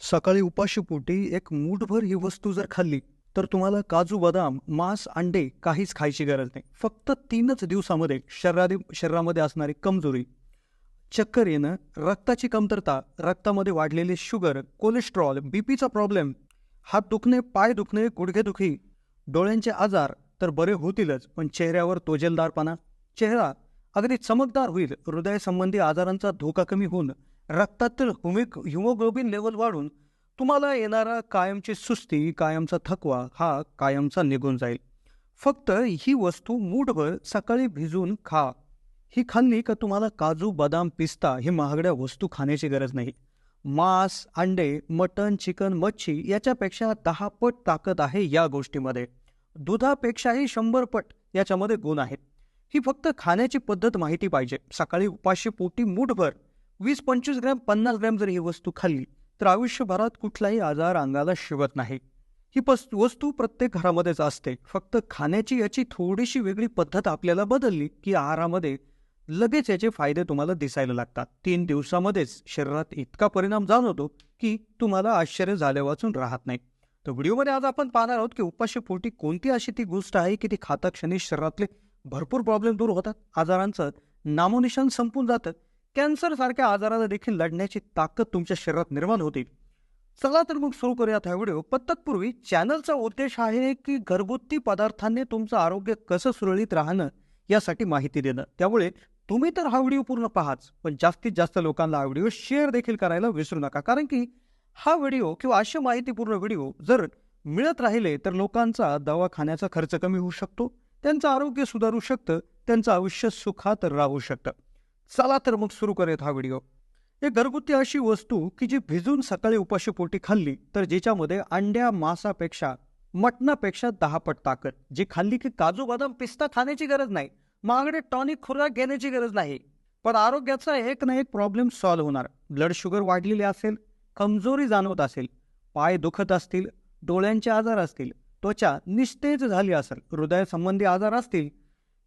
सकाळी उपाशीपोटी एक मूठभर ही वस्तू जर खाल्ली तर तुम्हाला काजू बदाम मांस अंडे काहीच खायची गरज नाही. फक्त तीनच दिवसामध्ये शरीरादी शरीरामध्ये असणारी कमजोरी चक्कर येणं रक्ताची कमतरता रक्तामध्ये वाढलेले शुगर कोलेस्ट्रॉल बीपीचा प्रॉब्लेम हात दुखणे पाय दुखणे गुडघेदुखी डोळ्यांचे आजार तर बरे होतीलच पण चेहऱ्यावर तोजेलदारपणा चेहरा अगदी चमकदार होईल हृदयसंबंधी आजारांचा धोका कमी होऊन रक्तातील हुमिक हिमोग्लोबिन लेवल वाढून तुम्हाला येणारा कायमची सुस्ती कायमचा थकवा हा कायमचा निघून जाईल. फक्त ही वस्तू मूठभर सकाळी भिजून खा. ही खाल्ली का तुम्हाला काजू बदाम पिस्ता ही महागड्या वस्तू खाण्याची गरज नाही. मांस अंडे मटण चिकन मच्छी याच्यापेक्षा दहा पट ताकद आहे या गोष्टीमध्ये. दुधापेक्षाही शंभर पट याच्यामध्ये गुण आहेत. ही फक्त खाण्याची पद्धत माहिती पाहिजे. सकाळी उपाशी पोटी मूठभर वीस पंचवीस ग्रॅम पन्नास ग्रॅम जर ही वस्तू खाल्ली तर आयुष्यभरात कुठलाही आजार अंगाला शिवत नाही. ही पस वस्तू प्रत्येक घरामध्येच असते. फक्त खाण्याची याची थोडीशी वेगळी पद्धत आपल्याला बदलली की आहारामध्ये लगेच याचे फायदे तुम्हाला दिसायला लागतात. तीन दिवसामध्येच शरीरात इतका परिणाम जाणवतो की तुम्हाला आश्चर्य झाले वाचून राहत नाही. तर व्हिडिओमध्ये आज आपण पाहणार आहोत की उपाशीपोटी कोणती अशी ती गोष्ट आहे की ती खाता क्षणी शरीरातले भरपूर प्रॉब्लेम दूर होतात. आजारांचं नामोनिशान संपून जातं. कॅन्सरसारख्या आजाराला देखील लढण्याची ताकद तुमच्या शरीरात निर्माण होते चला तर मग सुरू करूयात हा व्हिडिओ. पण तत्पूर्वी चॅनलचा उद्देश आहे की घरगुती पदार्थांनी तुमचं आरोग्य कसं सुरळीत राहणं यासाठी माहिती देणं. त्यामुळे तुम्ही तर हा व्हिडिओ पूर्ण पाहाच पण जास्तीत जास्त लोकांना हा व्हिडिओ शेअर देखील करायला विसरू नका. कारण की हा व्हिडिओ किंवा असे माहितीपूर्ण व्हिडिओ जर मिळत राहिले तर लोकांचा दवाखान्याचा खर्च कमी होऊ शकतो त्यांचं आरोग्य सुधारू शकतं त्यांचं आयुष्य सुखात राहू शकतं. चला तर मग सुरू करूयात हा व्हिडिओ. एक घरगुती अशी वस्तू की जी भिजून सकाळी उपाशीपोटी खाल्ली तर ज्याच्यामध्ये अंड्या मांसापेक्षा मटणापेक्षा दहा पट ताकद. जी खाल्ली की काजू बदाम पिस्ता खाण्याची गरज नाही मागडे टॉनिक खुराक घेण्याची गरज नाही. पण आरोग्याचा एक ना एक प्रॉब्लेम सॉल्व्ह होणार. ब्लड शुगर वाढलेली असेल कमजोरी जाणवत असेल पाय दुखत असतील डोळ्यांचे आजार असतील त्वचा निस्तेज झाली असेल हृदयासंबंधी आजार असतील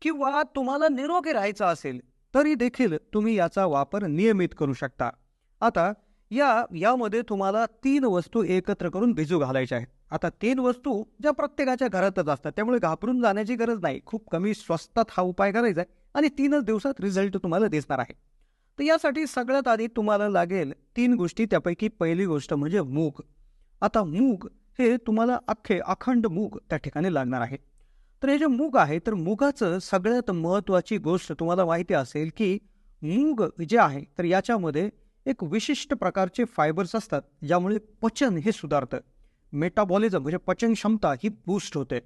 किंवा तुम्हाला निरोगी राहायचं असेल तरी देखील तुम्ही याचा वापर नियमित करू शकता. आता या यामध्ये तुम्हाला तीन वस्तू एकत्र करून भिजू घालायच्या आहेत. आता तीन वस्तू ज्या प्रत्येकाच्या घरातच असतात त्यामुळे घाबरून जाण्याची गरज नाही. खूप कमी स्वस्तात हा उपाय करायचा आहे आणि तीनच दिवसात रिझल्ट तुम्हाला दिसणार आहे. तर यासाठी सगळ्यात आधी तुम्हाला लागेल तीन गोष्टी त्यापैकी पहिली गोष्ट म्हणजे मूग. आता मूग हे तुम्हाला अख्खे अखंड मूग त्या ठिकाणी लागणार आहे. तर हे जे मूग आहे तर मुगाचं सगळ्यात महत्त्वाची गोष्ट तुम्हाला माहिती असेल की मूग जे आहे तर याच्यामध्ये एक विशिष्ट प्रकारचे फायबर्स असतात ज्यामुळे पचन हे सुधारतं. मेटाबॉलिझम म्हणजे पचन क्षमता ही बूस्ट होते.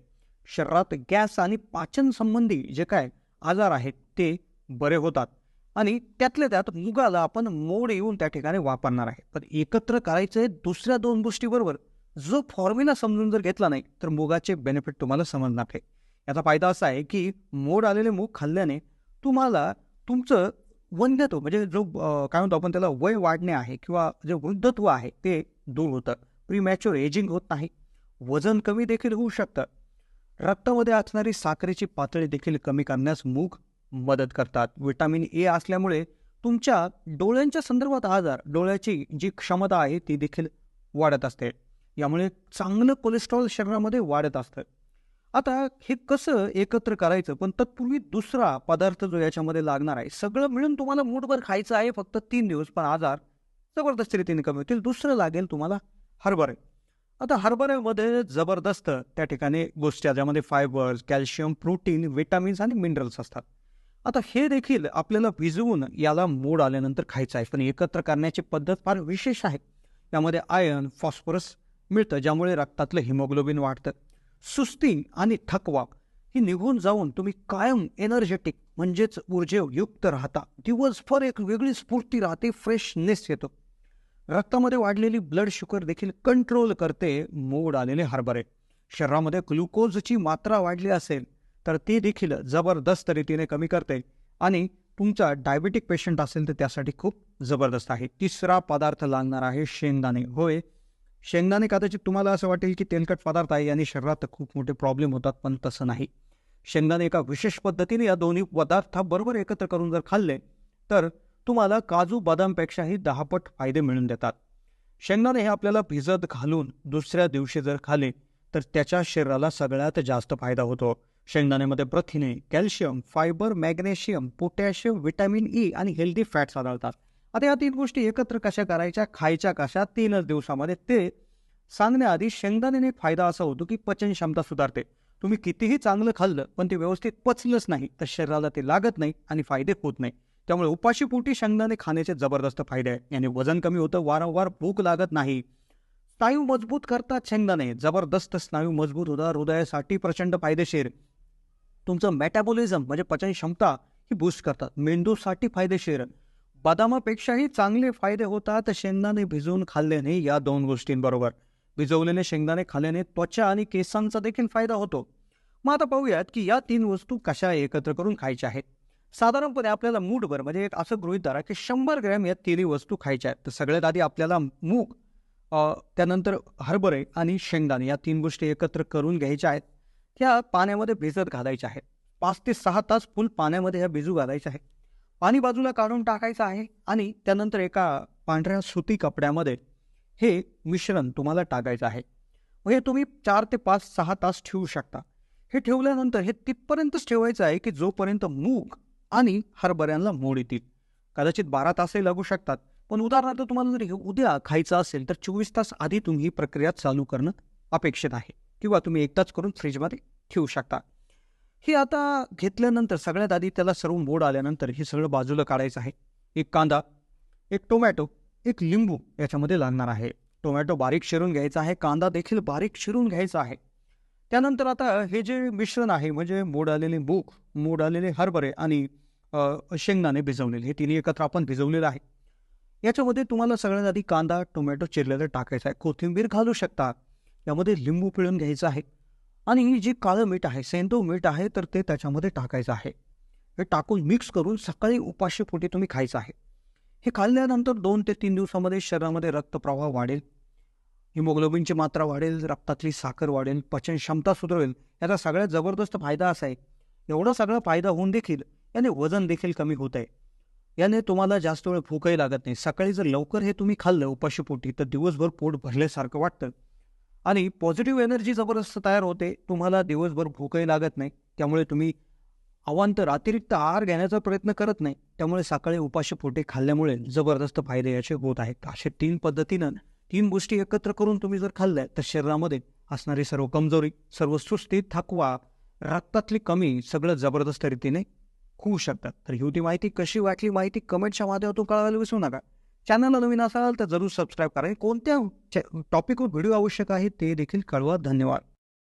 शरीरात गॅस आणि पाचन संबंधी जे काय आजार आहेत ते बरे होतात. आणि त्यातल्या त्यात मुगाला आपण मोड येऊन त्या ठिकाणी वापरणार आहे. पण एकत्र करायचं आहे दुसऱ्या दोन गोष्टीबरोबर. जो फॉर्म्युला समजून जर घेतला नाही तर मुगाचे बेनिफिट तुम्हाला समजणार आहे. याचा फायदा असा आहे की मोड आलेले मूग खाल्ल्याने तुम्हाला तुमचं वंध्यत्व म्हणजे जो काय म्हणतो आपण त्याला वय वाढणे आहे किंवा जे वृद्धत्व आहे ते दूर होतं. प्रीमॅच्युअर एजिंग होत नाही. वजन कमी देखील होऊ शकतं. रक्तामध्ये असणारी साखरेची पातळी देखील कमी करण्यास मूग मदत करतात. विटामिन ए असल्यामुळे तुमच्या डोळ्यांच्या संदर्भात आजार डोळ्याची जी क्षमता आहे ती देखील वाढत असते. यामुळे चांगलं कोलेस्ट्रॉल शरीरामध्ये वाढत असतं. आता हे कसं एकत्र करायचं? पण तत्पूर्वी दुसरा पदार्थ जो याच्यामध्ये लागणार आहे सगळं मिळून तुम्हाला मूठभर खायचं आहे फक्त तीन दिवस पण आजार जबरदस्त रीतीने कमी होतील. दुसरं लागेल तुम्हाला हरभरे. आता हरभऱ्यामध्ये जबरदस्त त्या ठिकाणी गोष्टी ज्यामध्ये फायबर्स कॅल्शियम प्रोटीन विटामिन्स आणि मिनरल्स असतात. आता हे देखील आपल्याला भिजवून याला मोड आल्यानंतर खायचं आहे पण एकत्र करण्याची पद्धत फार विशेष आहे. यामध्ये आयर्न फॉस्फरस मिळतं ज्यामुळे रक्तातलं हिमोग्लोबिन वाढतं. सुस्ती आणि थकवा ही निघून जाऊन तुम्ही कायम एनर्जेटिक म्हणजेच ऊर्जेयुक्त राहता. दिवसभर एक वेगळी स्फूर्ती राहते फ्रेशनेस येतो. रक्तामध्ये वाढलेली ब्लड शुगर देखील कंट्रोल करते मोड आलेले हरभरे. शरीरामध्ये ग्लुकोजची मात्रा वाढली असेल तर ते देखील जबरदस्त रीतीने कमी करते आणि तुमचा डायबेटिक पेशंट असेल तर त्यासाठी खूप जबरदस्त आहे. तिसरा पदार्थ लागणार आहे शेंगदाणे. होय शेंगदाणे कदाचित तुम्हाला असं वाटेल की तेलकट पदार्थ आहे आणि शरीरात खूप मोठे प्रॉब्लेम होतात पण तसं नाही. शेंगदाणे एका विशेष पद्धतीने या दोन्ही पदार्थाबरोबर एकत्र करून जर खाल्ले तर तुम्हाला काजू बदामपेक्षाही दहापट फायदे मिळून देतात. शेंगदाणे हे आपल्याला भिजत घालून दुसऱ्या दिवशी जर खाले तर त्याच्या शरीराला सगळ्यात जास्त फायदा होतो. शेंगदाण्यामध्ये प्रथिने calcium fibre magnesium potassium vitamin E आणि हेल्दी फॅट्स आढळतात. आता या तीन गोष्टी एकत्र कशा करायच्या खायच्या कशा तीनच दिवसामध्ये ते सांगण्याआधी शेंगदाण्याने फायदा असा होतो की पचन क्षमता सुधारते. तुम्ही कितीही चांगलं खाल्लं पण ते व्यवस्थित पचलंच नाही तर शरीराला ते लागत नाही आणि फायदे होत नाही. त्यामुळे उपाशीपोटी शेंगदाणे खाण्याचे जबरदस्त फायदे आहे. याने वजन कमी होतं वारंवार भूक लागत नाही. स्नायू मजबूत करतात शेंगदाणे. जबरदस्त स्नायू मजबूत होतात हृदयासाठी प्रचंड फायदेशीर. तुमचं मेटाबॉलिझम म्हणजे पचन क्षमता ही बूस्ट करतात. मेंदूसाठी फायदेशीर. बदामापेक्षाही चांगले फायदे होतात. शेंगदाणे भिजवून खाल्ल्याने या दोन गोष्टींबरोबर. भिजवलेले शेंगदाणे खाल्ल्याने त्वचा आणि केसांचा देखील फायदा होतो. मग आता पाहूयात की या तीन वस्तू कशा एकत्र करून खायच्या आहेत. साधारणपणे आपल्याला मूठभर म्हणजे एक असं गृहित धरा की शंभर ग्रॅम या तिन्ही वस्तू खायच्या आहेत. तर सगळ्यात आधी आपल्याला मूग त्यानंतर हरभरे आणि शेंगदाणे या तीन गोष्टी एकत्र करून घ्यायच्या आहेत. त्या पाण्यामध्ये भिजत घालायच्या आहेत. पाच ते सहा तास फुल पाण्यामध्ये ह्या भिजू घालायच्या आहे पाणी बाजूला काढून टाकायचं आहे आणि त्यानंतर एका पांढऱ्या सुती कपड्यामध्ये हे मिश्रण तुम्हाला टाकायचं आहे. मग हे तुम्ही चार ते पाच सहा तास ठेवू शकता. हे ठेवल्यानंतर हे तिथपर्यंतच ठेवायचं आहे की जोपर्यंत मूग आणि हरभऱ्यांना मोड येतील. कदाचित बारा तासही लागू शकतात. पण उदाहरणार्थ तुम्हाला जर हे उद्या खायचं असेल तर चोवीस तास आधी तुम्ही ही प्रक्रिया चालू करणं अपेक्षित आहे. किंवा तुम्ही एकदाच करून फ्रीजमध्ये ठेवू शकता. हे आता घेतल्यानंतर सगळ्यात आधी त्याला सर्व मोड आल्यानंतर हे सगळं बाजूला काढायचं आहे. एक कांदा एक टोमॅटो एक लिंबू याच्यामध्ये लागणार आहे. टोमॅटो बारीक शिरून घ्यायचा आहे कांदा देखील बारीक शिरून घ्यायचा आहे. त्यानंतर आता हे जे मिश्रण आहे म्हणजे मोड आलेले मूग मोड आलेले हरभरे आणि शेंगदाणे भिजवलेले हे तिन्ही एकत्र आपण भिजवलेलं आहे. याच्यामध्ये तुम्हाला सगळ्यात आधी कांदा टोमॅटो चिरलेला टाकायचा आहे. कोथिंबीर घालू शकता. यामध्ये लिंबू पिळून घ्यायचं आहे. आणि जी काळं मीठ आहे सेंदो मीठ आहे तर ते त्याच्यामध्ये टाकायचं आहे. हे टाकून मिक्स करून सकाळी उपाशी पोटी तुम्ही खायचं आहे. हे खाल्ल्यानंतर दोन ते तीन दिवसामध्ये शरीरामध्ये रक्तप्रवाह वाढेल. हिमोग्लोबिनची मात्रा वाढेल रक्तातली साखर वाढेल पचन क्षमता सुधारेल. याचा सगळ्यात जबरदस्त फायदा असा आहे. एवढा सगळा फायदा होऊन देखील याने वजन देखील कमी होत आहे. याने तुम्हाला जास्त वेळ भूकही लागत नाही. सकाळी जर लवकर हे तुम्ही खाल्लं उपाशीपोटी तर दिवसभर पोट भरल्यासारखं वाटतं. आणि पॉझिटिव्ह एनर्जी जबरदस्त तयार होते. तुम्हाला दिवसभर भूकही लागत नाही. त्यामुळे तुम्ही अवांतर अतिरिक्त आहार घेण्याचा प्रयत्न करत नाही. त्यामुळे सकाळी उपाशी पोटे खाल्ल्यामुळे जबरदस्त फायदे याचे होत आहेत. असे तीन पद्धतीनं तीन गोष्टी एकत्र करून तुम्ही जर खाल्ल्या तर शरीरामध्ये असणारी सर्व कमजोरी सर्व सुस्ती थकवा रक्तातली कमी सगळं जबरदस्त रीतीने होऊ शकतात. तर ही होती माहिती. कशी वाटली माहिती कमेंटच्या माध्यमातून कळवायला विसरू नका. चॅनलला नवीन असाल तर जरूर सबस्क्राईब करा. कोणत्या टॉपिकवर व्हिडिओ आवश्यक आहे ते देखील कळवा. धन्यवाद.